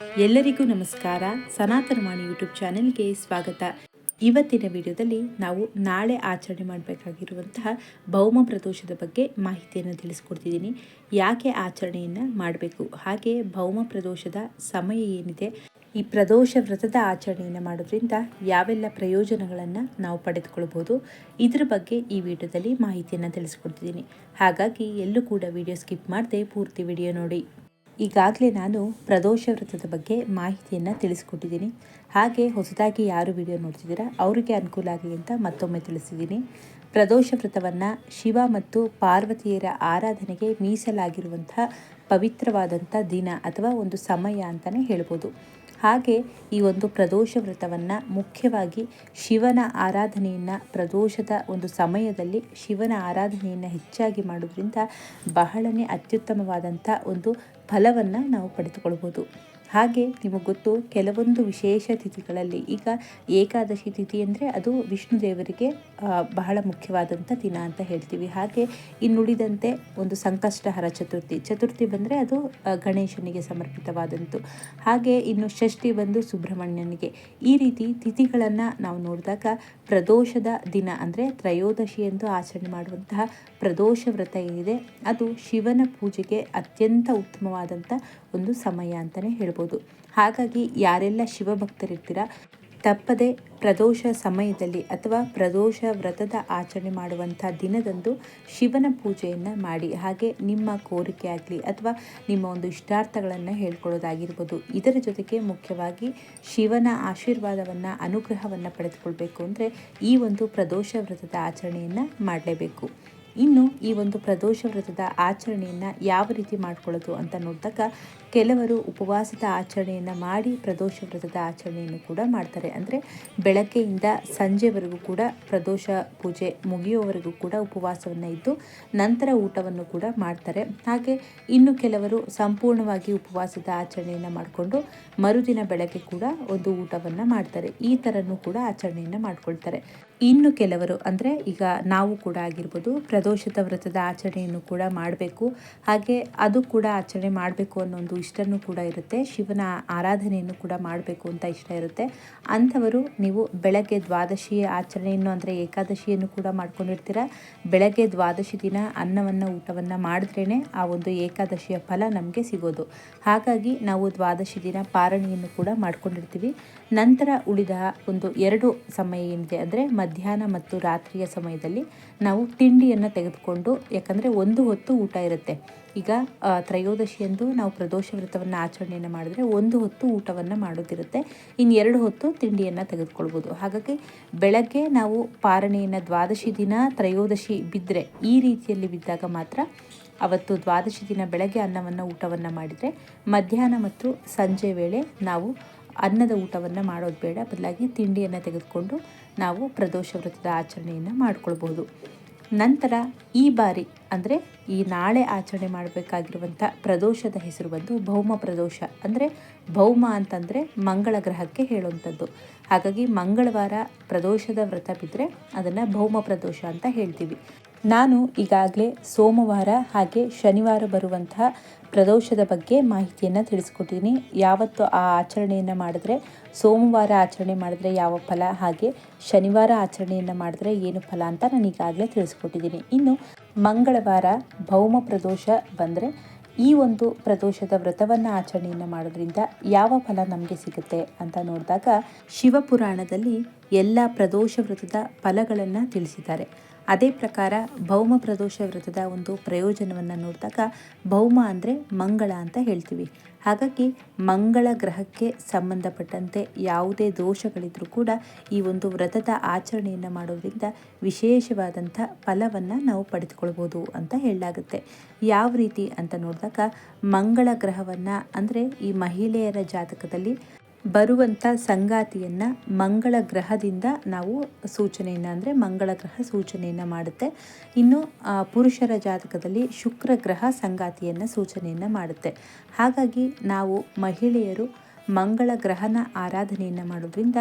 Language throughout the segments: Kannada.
ಎಲ್ಲರಿಗೂ ನಮಸ್ಕಾರ. ಸನಾತನ ವಾಣಿ ಯೂಟ್ಯೂಬ್ ಚಾನೆಲ್ಗೆ ಸ್ವಾಗತ. ಇವತ್ತಿನ ವಿಡಿಯೋದಲ್ಲಿ ನಾವು ನಾಳೆ ಆಚರಣೆ ಮಾಡಬೇಕಾಗಿರುವಂತಹ ಭೌಮ ಪ್ರದೋಷದ ಬಗ್ಗೆ ಮಾಹಿತಿಯನ್ನು ತಿಳಿಸ್ಕೊಡ್ತಿದ್ದೀನಿ. ಯಾಕೆ ಆಚರಣೆಯನ್ನು ಮಾಡಬೇಕು? ಹಾಗೆ ಭೌಮ ಪ್ರದೋಷದ ಸಮಯ ಏನಿದೆ? ಈ ಪ್ರದೋಷ ವ್ರತದ ಆಚರಣೆಯನ್ನು ಮಾಡೋದ್ರಿಂದ ಯಾವೆಲ್ಲ ಪ್ರಯೋಜನಗಳನ್ನು ನಾವು ಪಡೆದುಕೊಳ್ಬೋದು ಇದ್ರ ಬಗ್ಗೆ ಈ ವಿಡಿಯೋದಲ್ಲಿ ಮಾಹಿತಿಯನ್ನು ತಿಳಿಸ್ಕೊಡ್ತಿದ್ದೀನಿ. ಹಾಗಾಗಿ ಎಲ್ಲೂ ಕೂಡ ವಿಡಿಯೋ ಸ್ಕಿಪ್ ಮಾಡದೆ ಪೂರ್ತಿ ವಿಡಿಯೋ ನೋಡಿ. ಈಗಾಗಲೇ ನಾನು ಪ್ರದೋಷ ವ್ರತದ ಬಗ್ಗೆ ಮಾಹಿತಿಯನ್ನು ತಿಳಿಸ್ಕೊಟ್ಟಿದ್ದೀನಿ. ಹಾಗೆ ಹೊಸದಾಗಿ ಯಾರು ವಿಡಿಯೋ ನೋಡ್ತಿದ್ದೀರಾ, ಅವರಿಗೆ ಅನುಕೂಲ ಆಗಲಿ ಅಂತ ಮತ್ತೊಮ್ಮೆ ತಿಳಿಸಿದ್ದೀನಿ. ಪ್ರದೋಷ ವ್ರತವನ್ನು ಶಿವ ಮತ್ತು ಪಾರ್ವತಿಯರ ಆರಾಧನೆಗೆ ಮೀಸಲಾಗಿರುವಂಥ ಪವಿತ್ರವಾದಂಥ ದಿನ ಅಥವಾ ಒಂದು ಸಮಯ ಅಂತಲೇ ಹೇಳ್ಬೋದು. ಹಾಗೆ ಈ ಒಂದು ಪ್ರದೋಷ ವ್ರತವನ್ನು ಮುಖ್ಯವಾಗಿ ಶಿವನ ಆರಾಧನೆಯನ್ನು ಪ್ರದೋಷದ ಒಂದು ಸಮಯದಲ್ಲಿ ಶಿವನ ಆರಾಧನೆಯನ್ನು ಹೆಚ್ಚಾಗಿ ಮಾಡೋದ್ರಿಂದ ಬಹಳನೇ ಅತ್ಯುತ್ತಮವಾದಂಥ ಒಂದು ಫಲವನ್ನು ನಾವು ಪಡೆದುಕೊಳ್ಬೋದು ಹಾಗೆ ನಿಮಗೆ ಗೊತ್ತು, ಕೆಲವೊಂದು ವಿಶೇಷ ತಿಥಿಗಳಲ್ಲಿ ಈಗ ಏಕಾದಶಿ ತಿಥಿ ಅಂದರೆ ಅದು ವಿಷ್ಣು ದೇವರಿಗೆ ಬಹಳ ಮುಖ್ಯವಾದಂಥ ದಿನ ಅಂತ ಹೇಳ್ತೀವಿ. ಹಾಗೆ ಇನ್ನುಳಿದಂತೆ ಒಂದು ಸಂಕಷ್ಟಹರ ಚತುರ್ಥಿ. ಚತುರ್ಥಿ ಬಂದರೆ ಅದು ಗಣೇಶನಿಗೆ ಸಮರ್ಪಿತವಾದಂತು. ಹಾಗೆ ಇನ್ನು ಷಷ್ಠಿ ಬಂದು ಸುಬ್ರಹ್ಮಣ್ಯನಿಗೆ. ಈ ರೀತಿ ತಿಥಿಗಳನ್ನು ನಾವು ನೋಡಿದಾಗ ಪ್ರದೋಷದ ದಿನ ಅಂದರೆ ತ್ರಯೋದಶಿ ಎಂದು ಆಚರಣೆ ಮಾಡುವಂತಹ ಪ್ರದೋಷ ವ್ರತ ಏನಿದೆ, ಅದು ಶಿವನ ಪೂಜೆಗೆ ಅತ್ಯಂತ ಉತ್ತಮವಾದಂಥ ಒಂದು ಸಮಯ ಅಂತಲೇ ಹೇಳ್ಬೋದು. ಹಾಗಾಗಿ ಯಾರೆಲ್ಲ ಶಿವಭಕ್ತರಿರ್ತೀರ, ತಪ್ಪದೆ ಪ್ರದೋಷ ಸಮಯದಲ್ಲಿ ಅಥವಾ ಪ್ರದೋಷ ವ್ರತದ ಆಚರಣೆ ಮಾಡುವಂಥ ದಿನದಂದು ಶಿವನ ಪೂಜೆಯನ್ನು ಮಾಡಿ. ಹಾಗೆ ನಿಮ್ಮ ಕೋರಿಕೆ ಆಗಲಿ ಅಥವಾ ನಿಮ್ಮ ಒಂದು ಇಷ್ಟಾರ್ಥಗಳನ್ನು ಹೇಳ್ಕೊಳ್ಳೋದಾಗಿರ್ಬೋದು. ಇದರ ಜೊತೆಗೆ ಮುಖ್ಯವಾಗಿ ಶಿವನ ಆಶೀರ್ವಾದವನ್ನು, ಅನುಗ್ರಹವನ್ನು ಪಡೆದುಕೊಳ್ಬೇಕು ಅಂದರೆ ಈ ಒಂದು ಪ್ರದೋಷ ವ್ರತದ ಆಚರಣೆಯನ್ನು ಮಾಡಲೇಬೇಕು. ಇನ್ನು ಈ ಒಂದು ಪ್ರದೋಷ ವ್ರತದ ಆಚರಣೆಯನ್ನು ಯಾವ ರೀತಿ ಮಾಡ್ಕೊಳ್ಳೋದು ಅಂತ ನೋಡಿದಾಗ ಕೆಲವರು ಉಪವಾಸದ ಆಚರಣೆಯನ್ನು ಮಾಡಿ ಪ್ರದೋಷ ವ್ರತದ ಆಚರಣೆಯನ್ನು ಕೂಡ ಮಾಡ್ತಾರೆ. ಅಂದರೆ ಬೆಳಗ್ಗೆಯಿಂದ ಸಂಜೆವರೆಗೂ ಕೂಡ ಪ್ರದೋಷ ಪೂಜೆ ಮುಗಿಯುವವರೆಗೂ ಕೂಡ ಉಪವಾಸವನ್ನು ಇದ್ದು ನಂತರ ಊಟವನ್ನು ಕೂಡ ಮಾಡ್ತಾರೆ. ಹಾಗೆ ಇನ್ನು ಕೆಲವರು ಸಂಪೂರ್ಣವಾಗಿ ಉಪವಾಸದ ಆಚರಣೆಯನ್ನು ಮಾಡಿಕೊಂಡು ಮರುದಿನ ಬೆಳಗ್ಗೆ ಕೂಡ ಒಂದು ಊಟವನ್ನು ಮಾಡ್ತಾರೆ. ಈ ಥರನೂ ಕೂಡ ಆಚರಣೆಯನ್ನು ಮಾಡ್ಕೊಳ್ತಾರೆ. ಇನ್ನು ಕೆಲವರು ಅಂದರೆ ಈಗ ನಾವು ಕೂಡ ಆಗಿರ್ಬೋದು, ಪ್ರದೋಷಿತ ವ್ರತದ ಆಚರಣೆಯನ್ನು ಕೂಡ ಮಾಡಬೇಕು. ಹಾಗೆ ಅದು ಕೂಡ ಆಚರಣೆ ಮಾಡಬೇಕು ಅನ್ನೋ ಒಂದು ಇಷ್ಟನೂ ಕೂಡ ಇರುತ್ತೆ. ಶಿವನ ಆರಾಧನೆಯನ್ನು ಕೂಡ ಮಾಡಬೇಕು ಅಂತ ಇಷ್ಟ ಇರುತ್ತೆ. ಅಂಥವರು ನೀವು ಬೆಳಗ್ಗೆ ದ್ವಾದಶಿ ಆಚರಣೆಯನ್ನು ಅಂದರೆ ಏಕಾದಶಿಯನ್ನು ಕೂಡ ಮಾಡ್ಕೊಂಡಿರ್ತೀರ? ಬೆಳಗ್ಗೆ ದ್ವಾದಶಿ ದಿನ ಅನ್ನವನ್ನು, ಊಟವನ್ನು ಮಾಡಿದ್ರೇ ಆ ಒಂದು ಏಕಾದಶಿಯ ಫಲ ನಮಗೆ ಸಿಗೋದು. ಹಾಗಾಗಿ ನಾವು ದ್ವಾದಶಿ ದಿನ ಪಾರಣಿಯನ್ನು ಕೂಡ ಮಾಡ್ಕೊಂಡಿರ್ತೀವಿ. ನಂತರ ಉಳಿದ ಒಂದು ಎರಡು ಸಮಯ ಏನಿದೆ ಅಂದರೆ ಮಧ್ಯಾಹ್ನ ಮತ್ತು ರಾತ್ರಿಯ ಸಮಯದಲ್ಲಿ ನಾವು ತಿಂಡಿಯನ್ನು ತೆಗೆದುಕೊಂಡು, ಯಾಕಂದರೆ ಒಂದು ಹೊತ್ತು ಊಟ ಇರುತ್ತೆ. ಈಗ ತ್ರಯೋದಶಿಯಂದು ನಾವು ಪ್ರದೋಷ ವ್ರತವನ್ನು ಆಚರಣೆಯನ್ನು ಮಾಡಿದ್ರೆ ಒಂದು ಹೊತ್ತು ಊಟವನ್ನು ಮಾಡೋದಿರುತ್ತೆ. ಇನ್ನು ಎರಡು ಹೊತ್ತು ತಿಂಡಿಯನ್ನು ತೆಗೆದುಕೊಳ್ಬೋದು. ಹಾಗಾಗಿ ಬೆಳಗ್ಗೆ ನಾವು ಪಾರಣೆಯನ್ನು ದ್ವಾದಶಿ ದಿನ, ತ್ರಯೋದಶಿ ಬಿದ್ದರೆ ಈ ರೀತಿಯಲ್ಲಿ ಬಿದ್ದಾಗ ಮಾತ್ರ ಅವತ್ತು ದ್ವಾದಶಿ ದಿನ ಬೆಳಗ್ಗೆ ಅನ್ನವನ್ನು ಊಟವನ್ನು ಮಾಡಿದರೆ ಮಧ್ಯಾಹ್ನ ಮತ್ತು ಸಂಜೆ ವೇಳೆ ನಾವು ಅನ್ನದ ಊಟವನ್ನು ಮಾಡೋದು ಬೇಡ. ಬದಲಾಗಿ ತಿಂಡಿಯನ್ನು ತೆಗೆದುಕೊಂಡು ನಾವು ಪ್ರದೋಷ ವ್ರತದ ಆಚರಣೆಯನ್ನು ಮಾಡ್ಕೊಳ್ಬೋದು. ನಂತರ ಈ ಬಾರಿ ಅಂದರೆ ಈ ನಾಳೆ ಆಚರಣೆ ಮಾಡಬೇಕಾಗಿರುವಂಥ ಪ್ರದೋಷದ ಹೆಸರು ಬಂದು ಭೌಮ ಪ್ರದೋಷ. ಅಂದರೆ ಭೌಮ ಅಂತಂದರೆ ಮಂಗಳ ಗ್ರಹಕ್ಕೆ ಹೇಳುವಂಥದ್ದು. ಹಾಗಾಗಿ ಮಂಗಳವಾರ ಪ್ರದೋಷದ ವ್ರತ ಬಿದ್ದರೆ ಅದನ್ನು ಭೌಮ ಪ್ರದೋಷ ಅಂತ ಹೇಳ್ತೀವಿ. ನಾನು ಈಗಾಗಲೇ ಸೋಮವಾರ ಹಾಗೆ ಶನಿವಾರ ಬರುವಂತಹ ಪ್ರದೋಷದ ಬಗ್ಗೆ ಮಾಹಿತಿಯನ್ನು ತಿಳಿಸ್ಕೊಟ್ಟಿದ್ದೀನಿ. ಯಾವತ್ತು ಆ ಆಚರಣೆಯನ್ನು ಮಾಡಿದ್ರೆ, ಸೋಮವಾರ ಆಚರಣೆ ಮಾಡಿದ್ರೆ ಯಾವ ಫಲ, ಹಾಗೆ ಶನಿವಾರ ಆಚರಣೆಯನ್ನು ಮಾಡಿದ್ರೆ ಏನು ಫಲ ಅಂತ ನಾನು ಈಗಾಗಲೇ ತಿಳಿಸ್ಕೊಟ್ಟಿದ್ದೀನಿ. ಇನ್ನು ಮಂಗಳವಾರ ಭೌಮ ಪ್ರದೋಷ ಬಂದರೆ, ಈ ಒಂದು ಪ್ರದೋಷದ ವ್ರತವನ್ನು ಆಚರಣೆಯನ್ನು ಮಾಡೋದ್ರಿಂದ ಯಾವ ಫಲ ನಮಗೆ ಸಿಗುತ್ತೆ ಅಂತ ನೋಡಿದಾಗ ಶಿವಪುರಾಣದಲ್ಲಿ ಎಲ್ಲ ಪ್ರದೋಷ ವ್ರತದ ಫಲಗಳನ್ನು ತಿಳಿಸಿದ್ದಾರೆ. ಅದೇ ಪ್ರಕಾರ ಭೌಮ ಪ್ರದೋಷ ವ್ರತದ ಒಂದು ಪ್ರಯೋಜನವನ್ನು ನೋಡಿದಾಗ ಭೌಮ ಅಂದರೆ ಮಂಗಳ ಅಂತ ಹೇಳ್ತೀವಿ. ಹಾಗಾಗಿ ಮಂಗಳ ಗ್ರಹಕ್ಕೆ ಸಂಬಂಧಪಟ್ಟಂತೆ ಯಾವುದೇ ದೋಷಗಳಿದ್ರೂ ಕೂಡ ಈ ಒಂದು ವ್ರತದ ಆಚರಣೆಯನ್ನು ಮಾಡೋದ್ರಿಂದ ವಿಶೇಷವಾದಂಥ ಫಲವನ್ನು ನಾವು ಪಡೆದುಕೊಳ್ಬೋದು ಅಂತ ಹೇಳಲಾಗುತ್ತೆ. ಯಾವ ರೀತಿ ಅಂತ ನೋಡಿದಾಗ ಮಂಗಳ ಗ್ರಹವನ್ನು ಅಂದರೆ ಈ ಮಹಿಳೆಯರ ಜಾತಕದಲ್ಲಿ ಬರುವಂಥ ಸಂಗಾತಿಯನ್ನು ಮಂಗಳ ಗ್ರಹದಿಂದ ನಾವು ಸೂಚನೆಯನ್ನು ಅಂದರೆ ಮಂಗಳ ಗ್ರಹ ಸೂಚನೆಯನ್ನು ಮಾಡುತ್ತೆ. ಇನ್ನು ಪುರುಷರ ಜಾತಕದಲ್ಲಿ ಶುಕ್ರ ಗ್ರಹ ಸಂಗಾತಿಯನ್ನು ಸೂಚನೆಯನ್ನು ಮಾಡುತ್ತೆ. ಹಾಗಾಗಿ ನಾವು ಮಹಿಳೆಯರು ಮಂಗಳ ಗ್ರಹನ ಆರಾಧನೆಯನ್ನು ಮಾಡೋದ್ರಿಂದ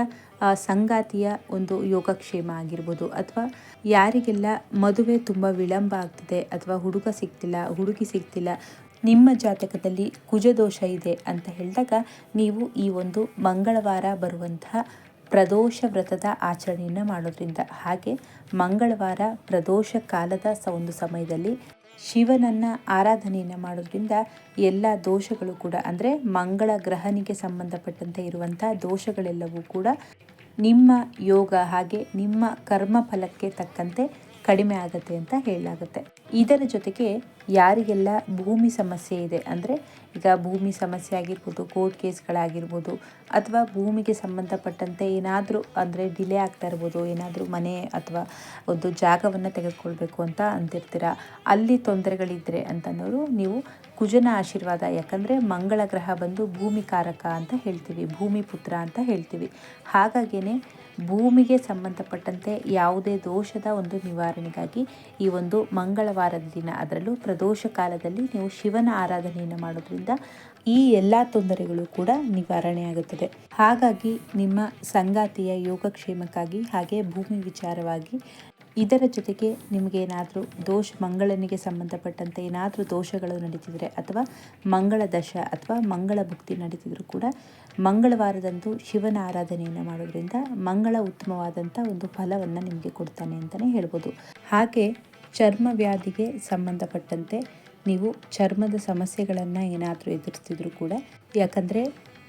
ಸಂಗಾತಿಯ ಒಂದು ಯೋಗಕ್ಷೇಮ ಆಗಿರ್ಬೋದು ಅಥವಾ ಯಾರಿಗೆಲ್ಲ ಮದುವೆ ತುಂಬ ವಿಳಂಬ ಆಗ್ತಿದೆ ಅಥವಾ ಹುಡುಗ ಸಿಗ್ತಿಲ್ಲ, ಹುಡುಗಿ ಸಿಗ್ತಿಲ್ಲ ನಿಮ್ಮ ಜಾತಕದಲ್ಲಿ ಕುಜದೋಷ ಇದೆ ಅಂತ ಹೇಳಿದಾಗ ನೀವು ಈ ಒಂದು ಮಂಗಳವಾರ ಬರುವಂತಹ ಪ್ರದೋಷ ವ್ರತದ ಆಚರಣೆಯನ್ನು ಮಾಡೋದ್ರಿಂದ. ಹಾಗೆ ಮಂಗಳವಾರ ಪ್ರದೋಷ ಕಾಲದ ಒಂದು ಸಮಯದಲ್ಲಿ ಶಿವನನ್ನ ಆರಾಧನೆಯನ್ನು ಮಾಡೋದ್ರಿಂದ ಎಲ್ಲ ದೋಷಗಳು ಕೂಡ ಅಂದರೆ ಮಂಗಳ ಗ್ರಹನಿಗೆ ಸಂಬಂಧಪಟ್ಟಂತೆ ಇರುವಂಥ ದೋಷಗಳೆಲ್ಲವೂ ಕೂಡ ನಿಮ್ಮ ಯೋಗ ಹಾಗೆ ನಿಮ್ಮ ಕರ್ಮ ಫಲಕ್ಕೆ ತಕ್ಕಂತೆ ಕಡಿಮೆ ಆಗುತ್ತೆ ಅಂತ ಹೇಳಲಾಗುತ್ತೆ. ಇದರ ಜೊತೆಗೆ ಯಾರಿಗೆಲ್ಲ ಭೂಮಿ ಸಮಸ್ಯೆ ಇದೆ ಅಂದರೆ ಈಗ ಭೂಮಿ ಸಮಸ್ಯೆ ಆಗಿರ್ಬೋದು ಕೋರ್ಟ್ ಕೇಸ್ಗಳಾಗಿರ್ಬೋದು ಅಥವಾ ಭೂಮಿಗೆ ಸಂಬಂಧಪಟ್ಟಂತೆ ಏನಾದರೂ ಅಂದರೆ ಡಿಲೇ ಆಗ್ತಾ ಇರ್ಬೋದು, ಏನಾದರೂ ಮನೆ ಅಥವಾ ಒಂದು ಜಾಗವನ್ನು ತೆಗೆದುಕೊಳ್ಬೇಕು ಅಂತ ಅಂತಿರ್ತೀರ? ಅಲ್ಲಿ ತೊಂದರೆಗಳಿದ್ದರೆ ಅಂತಂದವರು ನೀವು ಕುಜನ ಆಶೀರ್ವಾದ, ಯಾಕಂದರೆ ಮಂಗಳ ಗ್ರಹ ಬಂದು ಭೂಮಿಕಾರಕ ಅಂತ ಹೇಳ್ತೀವಿ, ಭೂಮಿ ಪುತ್ರ ಅಂತ ಹೇಳ್ತೀವಿ. ಹಾಗಾಗಿಯೇ ಭೂಮಿಗೆ ಸಂಬಂಧಪಟ್ಟಂತೆ ಯಾವುದೇ ದೋಷದ ಒಂದು ನಿವಾರಣೆಗಾಗಿ ಈ ಒಂದು ಮಂಗಳವಾರದ ದಿನ ಅದರಲ್ಲೂ ಪ್ರದೋಷ ಕಾಲದಲ್ಲಿ ನೀವು ಶಿವನ ಆರಾಧನೆಯನ್ನು ಮಾಡೋದ್ರಿಂದ ಈ ಎಲ್ಲ ತೊಂದರೆಗಳು ಕೂಡ ನಿವಾರಣೆಯಾಗುತ್ತದೆ. ಹಾಗಾಗಿ ನಿಮ್ಮ ಸಂಗಾತಿಯ ಯೋಗಕ್ಷೇಮಕ್ಕಾಗಿ ಹಾಗೆ ಭೂಮಿ ವಿಚಾರವಾಗಿ ಇದರ ಜೊತೆಗೆ ನಿಮಗೇನಾದರೂ ದೋಷ, ಮಂಗಳನಿಗೆ ಸಂಬಂಧಪಟ್ಟಂತೆ ಏನಾದರೂ ದೋಷಗಳು ನಡೀತಿದ್ರೆ ಅಥವಾ ಮಂಗಳ ದಶ ಅಥವಾ ಮಂಗಳ ಭಕ್ತಿ ನಡೀತಿದ್ರು ಕೂಡ ಮಂಗಳವಾರದಂದು ಶಿವನ ಆರಾಧನೆಯನ್ನು ಮಾಡೋದ್ರಿಂದ ಮಂಗಳ ಉತ್ತಮವಾದಂಥ ಒಂದು ಫಲವನ್ನು ನಿಮಗೆ ಕೊಡ್ತಾನೆ ಅಂತಲೇ ಹೇಳ್ಬೋದು. ಹಾಗೆ ಚರ್ಮ ವ್ಯಾಧಿಗೆ ಸಂಬಂಧಪಟ್ಟಂತೆ ನೀವು ಚರ್ಮದ ಸಮಸ್ಯೆಗಳನ್ನು ಏನಾದರೂ ಎದುರಿಸ್ತಿದ್ರು ಕೂಡ, ಯಾಕಂದರೆ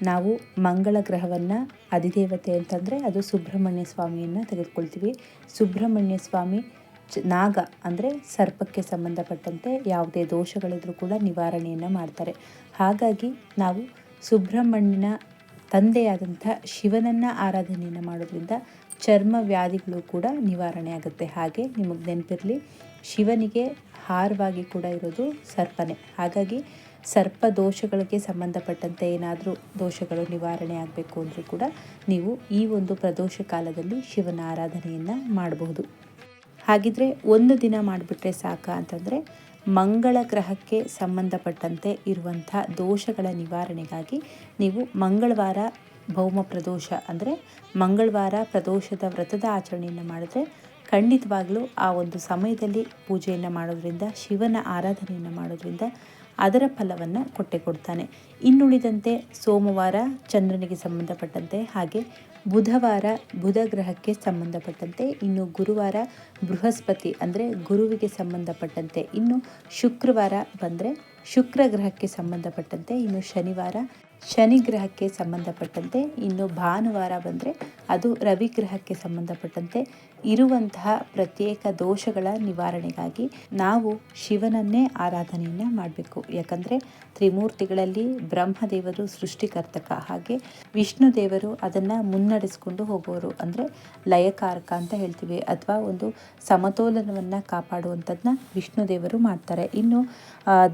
ನಾವು ಮಂಗಳ ಗ್ರಹವನ್ನು ಅಧಿದೇವತೆ ಅಂತಂದರೆ ಅದು ಸುಬ್ರಹ್ಮಣ್ಯ ಸ್ವಾಮಿಯನ್ನು ತೆಗೆದುಕೊಳ್ತೀವಿ. ಸುಬ್ರಹ್ಮಣ್ಯ ಸ್ವಾಮಿ ನಾಗ ಅಂದರೆ ಸರ್ಪಕ್ಕೆ ಸಂಬಂಧಪಟ್ಟಂತೆ ಯಾವುದೇ ದೋಷಗಳಿದ್ರೂ ಕೂಡ ನಿವಾರಣೆಯನ್ನು ಮಾಡ್ತಾರೆ. ಹಾಗಾಗಿ ನಾವು ಸುಬ್ರಹ್ಮಣ್ಯನ ತಂದೆಯಾದಂಥ ಶಿವನನ್ನು ಆರಾಧನೆಯನ್ನು ಮಾಡೋದ್ರಿಂದ ಚರ್ಮ ವ್ಯಾಧಿಗಳು ಕೂಡ ನಿವಾರಣೆ ಆಗುತ್ತೆ. ಹಾಗೆ ನಿಮಗೆ ನೆನಪಿರಲಿ, ಶಿವನಿಗೆ ಹಾರವಾಗಿ ಕೂಡ ಇರೋದು ಸರ್ಪನೆ. ಹಾಗಾಗಿ ಸರ್ಪ ದೋಷಗಳಿಗೆ ಸಂಬಂಧಪಟ್ಟಂತೆ ಏನಾದರೂ ದೋಷಗಳು ನಿವಾರಣೆ ಆಗಬೇಕು ಅಂದರೂ ಕೂಡ ನೀವು ಈ ಒಂದು ಪ್ರದೋಷ ಕಾಲದಲ್ಲಿ ಶಿವನ ಆರಾಧನೆಯನ್ನು ಮಾಡಬಹುದು. ಹಾಗಿದ್ರೆ ಒಂದು ದಿನ ಮಾಡಿಬಿಟ್ರೆ ಸಾಕ ಅಂತಂದರೆ ಮಂಗಳ ಗ್ರಹಕ್ಕೆ ಸಂಬಂಧಪಟ್ಟಂತೆ ಇರುವಂಥ ದೋಷಗಳ ನಿವಾರಣೆಗಾಗಿ ನೀವು ಮಂಗಳವಾರ ಭೌಮ ಪ್ರದೋಷ ಅಂದರೆ ಮಂಗಳವಾರ ಪ್ರದೋಷದ ವ್ರತದ ಆಚರಣೆಯನ್ನು ಮಾಡಿದ್ರೆ ಖಂಡಿತವಾಗಲೂ ಆ ಒಂದು ಸಮಯದಲ್ಲಿ ಪೂಜೆಯನ್ನು ಮಾಡೋದ್ರಿಂದ, ಶಿವನ ಆರಾಧನೆಯನ್ನು ಮಾಡೋದ್ರಿಂದ ಅದರ ಫಲವನ್ನು ಕೊಟ್ಟೆ ಕೊಡ್ತಾನೆ. ಇನ್ನುಳಿದಂತೆ ಸೋಮವಾರ ಚಂದ್ರನಿಗೆ ಸಂಬಂಧಪಟ್ಟಂತೆ ಹಾಗೆ ಬುಧವಾರ ಬುಧ ಗ್ರಹಕ್ಕೆ ಸಂಬಂಧಪಟ್ಟಂತೆ, ಇನ್ನು ಗುರುವಾರ ಬೃಹಸ್ಪತಿ ಅಂದರೆ ಗುರುವಿಗೆ ಸಂಬಂಧಪಟ್ಟಂತೆ, ಇನ್ನು ಶುಕ್ರವಾರ ಬಂದರೆ ಶುಕ್ರ ಗ್ರಹಕ್ಕೆ ಸಂಬಂಧಪಟ್ಟಂತೆ, ಇನ್ನು ಶನಿವಾರ ಶನಿ ಗ್ರಹಕ್ಕೆ ಸಂಬಂಧಪಟ್ಟಂತೆ, ಇನ್ನು ಭಾನುವಾರ ಬಂದರೆ ಅದು ರವಿ ಗ್ರಹಕ್ಕೆ ಸಂಬಂಧಪಟ್ಟಂತೆ ಇರುವಂತಹ ಪ್ರತ್ಯೇಕ ದೋಷಗಳ ನಿವಾರಣೆಗಾಗಿ ನಾವು ಶಿವನನ್ನೇ ಆರಾಧನೆಯನ್ನು ಮಾಡಬೇಕು. ಯಾಕಂದರೆ ತ್ರಿಮೂರ್ತಿಗಳಲ್ಲಿ ಬ್ರಹ್ಮದೇವರು ಸೃಷ್ಟಿಕರ್ತಕ, ಹಾಗೆ ವಿಷ್ಣು ದೇವರು ಅದನ್ನು ಮುನ್ನಡೆಸ್ಕೊಂಡು ಹೋಗೋರು. ಅಂದರೆ ಲಯಕಾರಕ ಅಂತ ಹೇಳ್ತೀವಿ, ಅಥವಾ ಒಂದು ಸಮತೋಲನವನ್ನು ಕಾಪಾಡುವಂಥದ್ದನ್ನ ವಿಷ್ಣು ದೇವರು ಮಾಡ್ತಾರೆ. ಇನ್ನು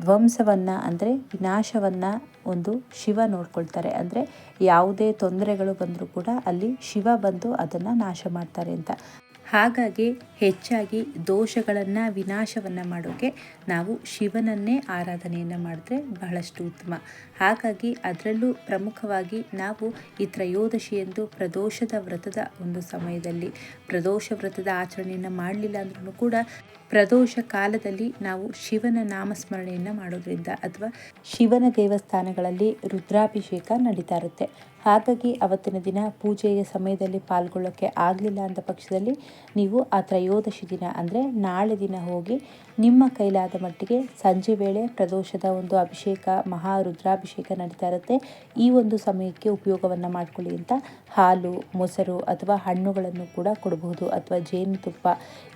ಧ್ವಂಸವನ್ನು ಅಂದರೆ ವಿನಾಶವನ್ನು ಒಂದು ಶಿವ ನೋಡ್ಕೊಳ್ತಾರೆ. ಅಂದರೆ ಯಾವುದೇ ತೊಂದರೆಗಳು ಬಂದರೂ ಕೂಡ ಅಲ್ಲಿ ಶಿವ ಬಂದು ಅದನ್ನು ನಾಶ ಮಾಡ್ತಾರೆ ಅಂತ. ಹಾಗಾಗಿ ಹೆಚ್ಚಾಗಿ ದೋಷಗಳನ್ನು ವಿನಾಶವನ್ನು ಮಾಡೋಕ್ಕೆ ನಾವು ಶಿವನನ್ನೇ ಆರಾಧನೆಯನ್ನು ಮಾಡಿದ್ರೆ ಬಹಳಷ್ಟು ಉತ್ತಮ. ಹಾಗಾಗಿ ಅದರಲ್ಲೂ ಪ್ರಮುಖವಾಗಿ ನಾವು ಈ ತ್ರಯೋದಶಿಯಂದು ಪ್ರದೋಷದ ವ್ರತದ ಒಂದು ಸಮಯದಲ್ಲಿ ಪ್ರದೋಷ ವ್ರತದ ಆಚರಣೆಯನ್ನು ಮಾಡಲಿಲ್ಲ ಅಂದ್ರೂ ಕೂಡ ಪ್ರದೋಷ ಕಾಲದಲ್ಲಿ ನಾವು ಶಿವನ ನಾಮಸ್ಮರಣೆಯನ್ನು ಮಾಡೋದ್ರಿಂದ ಅಥವಾ ಶಿವನ ದೇವಸ್ಥಾನಗಳಲ್ಲಿ ರುದ್ರಾಭಿಷೇಕ ನಡೀತಾ ಇರುತ್ತೆ. ಹಾಗಾಗಿ ಅವತ್ತಿನ ದಿನ ಪೂಜೆಯ ಸಮಯದಲ್ಲಿ ಪಾಲ್ಗೊಳ್ಳೋಕ್ಕೆ ಆಗಲಿಲ್ಲ ಅಂದ ಪಕ್ಷದಲ್ಲಿ ನೀವು ಆ ತ್ರಯೋದಶಿ ದಿನ ಅಂದರೆ ನಾಳೆ ದಿನ ಹೋಗಿ ನಿಮ್ಮ ಕೈಲಾದ ಮಟ್ಟಿಗೆ ಸಂಜೆ ವೇಳೆ ಪ್ರದೋಷದ ಒಂದು ಅಭಿಷೇಕ, ಮಹಾ ರುದ್ರಾಭಿಷೇಕ ನಡೀತಾ ಇರುತ್ತೆ. ಈ ಒಂದು ಸಮಯಕ್ಕೆ ಉಪಯೋಗವನ್ನು ಮಾಡ್ಕೊಳ್ಳಿ ಅಂತ ಹಾಲು, ಮೊಸರು ಅಥವಾ ಹಣ್ಣುಗಳನ್ನು ಕೂಡ ಕೊಡಬಹುದು ಅಥವಾ ಜೇನುತುಪ್ಪ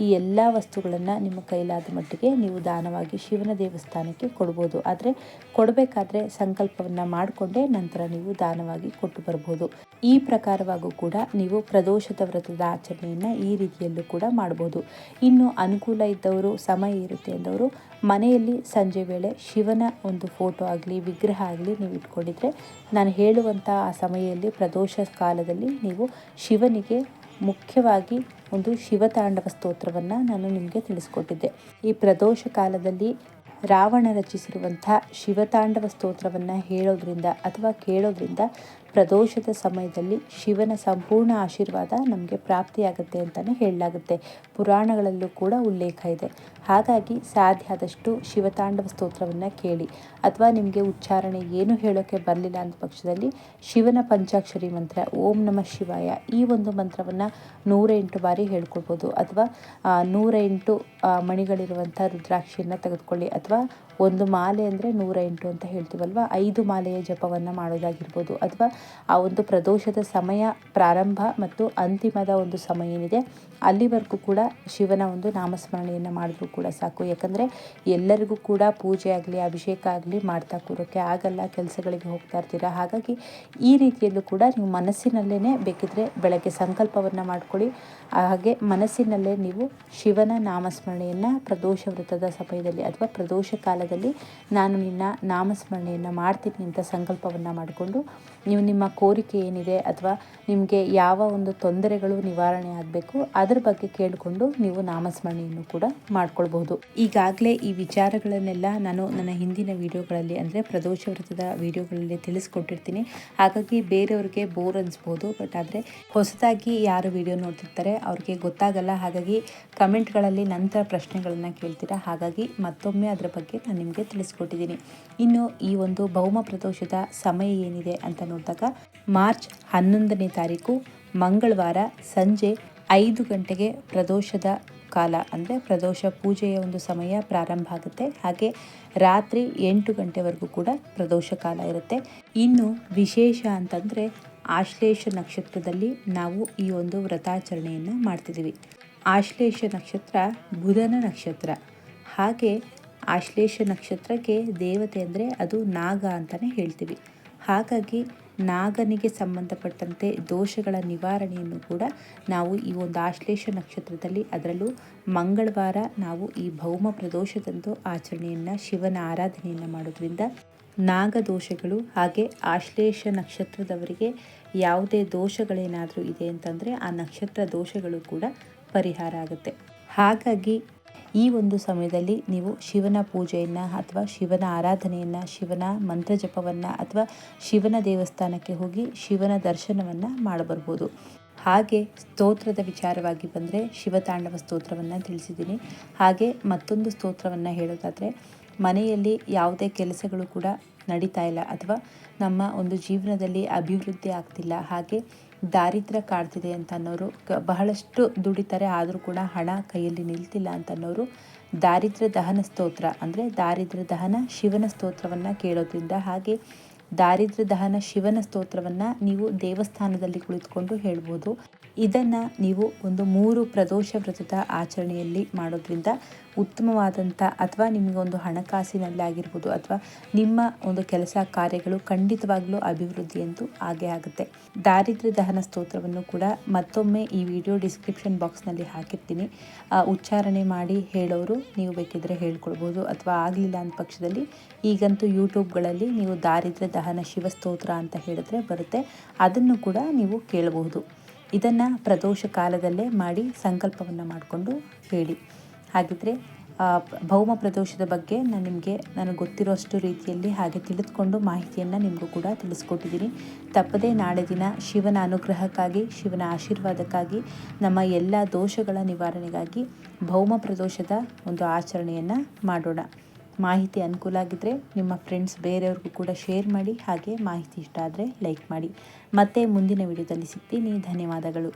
ಈ ಎಲ್ಲ ವಸ್ತುಗಳನ್ನು ನಿಮ್ಮ ಕೈಲಾದ ಮಟ್ಟಿಗೆ ನೀವು ದಾನವಾಗಿ ಶಿವನ ದೇವಸ್ಥಾನಕ್ಕೆ ಕೊಡ್ಬೋದು ಆದರೆ ಕೊಡಬೇಕಾದ್ರೆ ಸಂಕಲ್ಪವನ್ನು ಮಾಡಿಕೊಂಡೇ ನಂತರ ನೀವು ದಾನವಾಗಿ ಕೊಟ್ಟು ಬರಬಹುದು ಈ ಪ್ರಕಾರವಾಗೂ ಕೂಡ ನೀವು ಪ್ರದೋಷದ ವ್ರತದ ಆಚರಣೆಯನ್ನು ಈ ರೀತಿಯಲ್ಲೂ ಕೂಡ ಮಾಡಬಹುದು ಇನ್ನು ಅನುಕೂಲ ಇದ್ದವರು, ಸಮಯ ಇರುತ್ತೆ ಅಂದವರು ಮನೆಯಲ್ಲಿ ಸಂಜೆ ವೇಳೆ ಶಿವನ ಒಂದು ಫೋಟೋ ಆಗಲಿ, ವಿಗ್ರಹ ಆಗಲಿ ನೀವು ಇಟ್ಕೊಂಡಿದ್ರೆ, ನಾನು ಹೇಳುವಂಥ ಆ ಸಮಯದಲ್ಲಿ, ಪ್ರದೋಷ ಕಾಲದಲ್ಲಿ ನೀವು ಶಿವನಿಗೆ ಮುಖ್ಯವಾಗಿ ಒಂದು ಶಿವತಾಂಡವ ಸ್ತೋತ್ರವನ್ನು ನಾನು ನಿಮಗೆ ತಿಳಿಸ್ಕೊಟ್ಟಿದ್ದೆ. ಈ ಪ್ರದೋಷ ಕಾಲದಲ್ಲಿ ರಾವಣ ರಚಿಸಿರುವಂಥ ಶಿವತಾಂಡವ ಸ್ತೋತ್ರವನ್ನು ಹೇಳೋದ್ರಿಂದ ಅಥವಾ ಕೇಳೋದ್ರಿಂದ ಪ್ರದೋಷದ ಸಮಯದಲ್ಲಿ ಶಿವನ ಸಂಪೂರ್ಣ ಆಶೀರ್ವಾದ ನಮಗೆ ಪ್ರಾಪ್ತಿಯಾಗುತ್ತೆ ಅಂತಲೇ ಹೇಳಲಾಗುತ್ತೆ. ಪುರಾಣಗಳಲ್ಲೂ ಕೂಡ ಉಲ್ಲೇಖ ಇದೆ. ಹಾಗಾಗಿ ಸಾಧ್ಯ ಆದಷ್ಟು ಶಿವತಾಂಡವ ಸ್ತೋತ್ರವನ್ನು ಕೇಳಿ. ಅಥವಾ ನಿಮಗೆ ಉಚ್ಚಾರಣೆ ಏನು ಹೇಳೋಕ್ಕೆ ಬರಲಿಲ್ಲ ಅಂದ ಪಕ್ಷದಲ್ಲಿ ಶಿವನ ಪಂಚಾಕ್ಷರಿ ಮಂತ್ರ, ಓಂ ನಮಃ ಶಿವಾಯ, ಈ ಒಂದು ಮಂತ್ರವನ್ನು ನೂರ ಎಂಟು ಬಾರಿ ಹೇಳ್ಕೊಳ್ಬೋದು ಅಥವಾ ನೂರ ಎಂಟು ಮಣಿಗಳಿರುವಂಥ ರುದ್ರಾಕ್ಷಿಯನ್ನು ತೆಗೆದುಕೊಳ್ಳಿ. ಅಥವಾ ಒಂದು ಮಾಲೆ ಅಂದರೆ ನೂರ ಎಂಟು ಅಂತ ಹೇಳ್ತೀವಲ್ವ? ಐದು ಮಾಲೆಯ ಜಪವನ್ನು ಮಾಡೋದಾಗಿರ್ಬೋದು. ಅಥವಾ ಆ ಒಂದು ಪ್ರದೋಷದ ಸಮಯ ಪ್ರಾರಂಭ ಮತ್ತು ಅಂತಿಮದ ಒಂದು ಸಮಯ ಏನಿದೆ? ಅಲ್ಲಿವರೆಗೂ ಕೂಡ ಶಿವನ ಒಂದು ನಾಮಸ್ಮರಣೆಯನ್ನು ಮಾಡಿದ್ರು ಕೂಡ ಸಾಕು. ಯಾಕಂದರೆ ಎಲ್ಲರಿಗೂ ಕೂಡ ಪೂಜೆ ಆಗಲಿ, ಅಭಿಷೇಕ ಆಗಲಿ ಮಾಡ್ತಾ ಕೂರೋಕ್ಕೆ ಆಗಲ್ಲ, ಕೆಲಸಗಳಿಗೆ ಹೋಗ್ತಾ ಇರ್ತೀರ? ಹಾಗಾಗಿ ಈ ರೀತಿಯಲ್ಲೂ ಕೂಡ ನೀವು ಮನಸ್ಸಿನಲ್ಲೇ ಬೇಕಿದ್ರೆ ಬೆಳಗ್ಗೆ ಸಂಕಲ್ಪವನ್ನು ಮಾಡ್ಕೊಳ್ಳಿ. ಹಾಗೆ ಮನಸ್ಸಿನಲ್ಲೇ ನೀವು ಶಿವನ ನಾಮಸ್ಮರಣೆಯನ್ನು ಪ್ರದೋಷ ವೃತ್ತದ ಸಮಯದಲ್ಲಿ ಅಥವಾ ಪ್ರದೋಷ ಕಾಲದಲ್ಲಿ ನಾನು ನಿನ್ನ ನಾಮಸ್ಮರಣೆಯನ್ನು ಮಾಡ್ತೀನಿ ಅಂತ ಸಂಕಲ್ಪವನ್ನು ಮಾಡಿಕೊಂಡು ನೀವು ನಿಮ್ಮ ಕೋರಿಕೆ ಏನಿದೆ ಅಥವಾ ನಿಮಗೆ ಯಾವ ಒಂದು ತೊಂದರೆಗಳು ನಿವಾರಣೆ ಆಗಬೇಕು, ಅದರ ಬಗ್ಗೆ ಕೇಳಿಕೊಂಡು ನೀವು ನಾಮಸ್ಮರಣೆಯನ್ನು ಕೂಡ ಮಾಡ್ಕೊಳ್ಬಹುದು. ಈಗಾಗಲೇ ಈ ವಿಚಾರಗಳನ್ನೆಲ್ಲ ನಾನು ನನ್ನ ಹಿಂದಿನ ವಿಡಿಯೋಗಳಲ್ಲಿ ಅಂದರೆ ಪ್ರದೋಷ ವ್ರತದ ವಿಡಿಯೋಗಳಲ್ಲಿ ತಿಳಿಸ್ಕೊಟ್ಟಿರ್ತೀನಿ. ಹಾಗಾಗಿ ಬೇರೆಯವ್ರಿಗೆ ಬೋರ್ ಅನಿಸ್ಬೋದು ಬಟ್ ಆದರೆ ಹೊಸದಾಗಿ ಯಾರು ವಿಡಿಯೋ ನೋಡ್ತಿರ್ತಾರೆ ಅವ್ರಿಗೆ ಗೊತ್ತಾಗಲ್ಲ. ಹಾಗಾಗಿ ಕಮೆಂಟ್ಗಳಲ್ಲಿ ನಂತರ ಪ್ರಶ್ನೆಗಳನ್ನು ಕೇಳ್ತೀರಾ? ಹಾಗಾಗಿ ಮತ್ತೊಮ್ಮೆ ಅದರ ಬಗ್ಗೆ ನಾನು ನಿಮಗೆ ತಿಳಿಸ್ಕೊಟ್ಟಿದ್ದೀನಿ. ಇನ್ನು ಈ ಒಂದು ಭೌಮ ಪ್ರದೋಷದ ಸಮಯ ಏನಿದೆ ಅಂತ ನೋಡಿದಾಗ ಮಾರ್ಚ್ ಹನ್ನೊಂದನೇ ತಾರೀಕು ಮಂಗಳವಾರ ಸಂಜೆ ಐದು ಗಂಟೆಗೆ ಪ್ರದೋಷದ ಕಾಲ, ಅಂದರೆ ಪ್ರದೋಷ ಪೂಜೆಯ ಒಂದು ಸಮಯ ಪ್ರಾರಂಭ ಆಗುತ್ತೆ. ಹಾಗೆ ರಾತ್ರಿ ಎಂಟು ಗಂಟೆವರೆಗೂ ಕೂಡ ಪ್ರದೋಷ ಕಾಲ ಇರುತ್ತೆ. ಇನ್ನು ವಿಶೇಷ ಅಂತಂದರೆ ಆಶ್ಲೇಷ ನಕ್ಷತ್ರದಲ್ಲಿ ನಾವು ಈ ಒಂದು ವ್ರತಾಚರಣೆಯನ್ನು ಮಾಡ್ತಿದ್ದೀವಿ. ಆಶ್ಲೇಷ ನಕ್ಷತ್ರ ಬುಧನ ನಕ್ಷತ್ರ. ಹಾಗೆ ಆಶ್ಲೇಷ ನಕ್ಷತ್ರಕ್ಕೆ ದೇವತೆ ಅಂದರೆ ಅದು ನಾಗ ಅಂತಲೇ ಹೇಳ್ತೀವಿ. ಹಾಗಾಗಿ ನಾಗನಿಗೆ ಸಂಬಂಧಪಟ್ಟಂತೆ ದೋಷಗಳ ನಿವಾರಣೆಯನ್ನು ಕೂಡ ನಾವು ಈ ಒಂದು ಆಶ್ಲೇಷ ನಕ್ಷತ್ರದಲ್ಲಿ ಅದರಲ್ಲೂ ಮಂಗಳವಾರ ನಾವು ಈ ಭೌಮ ಪ್ರದೋಷದಂದು ಆಚರಣೆಯನ್ನು, ಶಿವನ ಆರಾಧನೆಯನ್ನು ಮಾಡೋದ್ರಿಂದ ನಾಗದೋಷಗಳು ಹಾಗೆ ಆಶ್ಲೇಷ ನಕ್ಷತ್ರದವರಿಗೆ ಯಾವುದೇ ದೋಷಗಳೇನಾದರೂ ಇದೆ ಅಂತಂದರೆ ಆ ನಕ್ಷತ್ರ ದೋಷಗಳು ಕೂಡ ಪರಿಹಾರ ಆಗುತ್ತೆ. ಹಾಗಾಗಿ ಈ ಒಂದು ಸಮಯದಲ್ಲಿ ನೀವು ಶಿವನ ಪೂಜೆಯನ್ನು ಅಥವಾ ಶಿವನ ಆರಾಧನೆಯನ್ನು, ಶಿವನ ಮಂತ್ರ ಜಪವನ್ನು ಅಥವಾ ಶಿವನ ದೇವಸ್ಥಾನಕ್ಕೆ ಹೋಗಿ ಶಿವನ ದರ್ಶನವನ್ನು ಮಾಡಬರ್ಬೋದು. ಹಾಗೆ ಸ್ತೋತ್ರದ ವಿಚಾರವಾಗಿ ಬಂದರೆ ಶಿವತಾಂಡವ ಸ್ತೋತ್ರವನ್ನು ತಿಳಿಸಿದ್ದೀನಿ. ಹಾಗೆ ಮತ್ತೊಂದು ಸ್ತೋತ್ರವನ್ನು ಹೇಳೋದಾದರೆ, ಮನೆಯಲ್ಲಿ ಯಾವುದೇ ಕೆಲಸಗಳು ಕೂಡ ನಡೀತಾ ಇಲ್ಲ ಅಥವಾ ನಮ್ಮ ಒಂದು ಜೀವನದಲ್ಲಿ ಅಭಿವೃದ್ಧಿ ಆಗ್ತಿಲ್ಲ. ಹಾಗೆ ದಾರಿದ್ರ್ಯ ಕಾಡ್ತಿದೆ ಅಂತ ಅನ್ನೋರು ಬಹಳಷ್ಟು ದುಡಿತಾರೆ, ಆದರೂ ಕೂಡ ಹಣ ಕೈಯಲ್ಲಿ ನಿಲ್ತಿಲ್ಲ ಅಂತ ಅನ್ನೋರು ದಾರಿದ್ರ್ಯ ದಹನ ಸ್ತೋತ್ರ, ಅಂದರೆ ದಾರಿದ್ರ್ಯ ದಹನ ಶಿವನ ಸ್ತೋತ್ರವನ್ನು ಕೇಳೋದ್ರಿಂದ ಹಾಗೆ ದಾರಿದ್ರ್ಯ ದಹನ ಶಿವನ ಸ್ತೋತ್ರವನ್ನು ನೀವು ದೇವಸ್ಥಾನದಲ್ಲಿ ಕುಳಿತುಕೊಂಡು ಹೇಳ್ಬೋದು. ಇದನ್ನು ನೀವು ಒಂದು ಮೂರು ಪ್ರದೋಷ ವ್ರತದ ಆಚರಣೆಯಲ್ಲಿ ಮಾಡೋದ್ರಿಂದ ಉತ್ತಮವಾದಂಥ ಅಥವಾ ನಿಮಗೊಂದು ಹಣಕಾಸಿನಲ್ಲಿ ಆಗಿರ್ಬೋದು ಅಥವಾ ನಿಮ್ಮ ಒಂದು ಕೆಲಸ ಕಾರ್ಯಗಳು ಖಂಡಿತವಾಗಲೂ ಅಭಿವೃದ್ಧಿ ಎಂದು ಆಗೇ ಆಗುತ್ತೆ. ದಾರಿದ್ರ್ಯ ದಹನ ಸ್ತೋತ್ರವನ್ನು ಕೂಡ ಮತ್ತೊಮ್ಮೆ ಈ ವಿಡಿಯೋ ಡಿಸ್ಕ್ರಿಪ್ಷನ್ ಬಾಕ್ಸ್ನಲ್ಲಿ ಹಾಕಿರ್ತೀನಿ. ಉಚ್ಚಾರಣೆ ಮಾಡಿ ಹೇಳೋರು ನೀವು ಬೇಕಿದ್ರೆ ಹೇಳ್ಕೊಳ್ಬೋದು ಅಥವಾ ಆಗಲಿಲ್ಲ ಅಂದ ಪಕ್ಷದಲ್ಲಿ ಈಗಂತೂ ಯೂಟ್ಯೂಬ್ಗಳಲ್ಲಿ ನೀವು ದಾರಿದ್ರ್ಯ ದಹನ ಶಿವಸ್ತೋತ್ರ ಅಂತ ಹೇಳಿದ್ರೆ ಬರುತ್ತೆ. ಅದನ್ನು ಕೂಡ ನೀವು ಕೇಳಬಹುದು. ಇದನ್ನು ಪ್ರದೋಷ ಕಾಲದಲ್ಲೇ ಮಾಡಿ ಸಂಕಲ್ಪವನ್ನು ಮಾಡಿಕೊಂಡು ಹೇಳಿ. ಹಾಗಿದ್ರೆ ಭೌಮ ಪ್ರದೋಷದ ಬಗ್ಗೆ ನಾನು ನಿಮಗೆ, ನನಗೆ ಗೊತ್ತಿರೋಷ್ಟು ರೀತಿಯಲ್ಲಿ ಹಾಗೆ ತಿಳಿದುಕೊಂಡು ಮಾಹಿತಿಯನ್ನು ನಿಮಗೂ ಕೂಡ ತಿಳಿಸ್ಕೊಟ್ಟಿದ್ದೀನಿ ತಪ್ಪದೇ ನಾಳೆ ದಿನ ಶಿವನ ಅನುಗ್ರಹಕ್ಕಾಗಿ, ಶಿವನ ಆಶೀರ್ವಾದಕ್ಕಾಗಿ, ನಮ್ಮ ಎಲ್ಲ ದೋಷಗಳ ನಿವಾರಣೆಗಾಗಿ ಭೌಮ ಪ್ರದೋಷದ ಒಂದು ಆಚರಣೆಯನ್ನು ಮಾಡೋಣ. ಮಾಹಿತಿ ಅನುಕೂಲ ಆಗಿದ್ದರೆ ನಿಮ್ಮ ಫ್ರೆಂಡ್ಸ್ ಬೇರೆಯವ್ರಿಗೂ ಕೂಡ ಶೇರ್ ಮಾಡಿ, ಹಾಗೆ ಮಾಹಿತಿ ಇಷ್ಟ ಆದರೆ ಲೈಕ್ ಮಾಡಿ. ಮತ್ತೆ ಮುಂದಿನ ವಿಡಿಯೋದಲ್ಲಿ ಸಿಗ್ತೀನಿ. ಧನ್ಯವಾದಗಳು.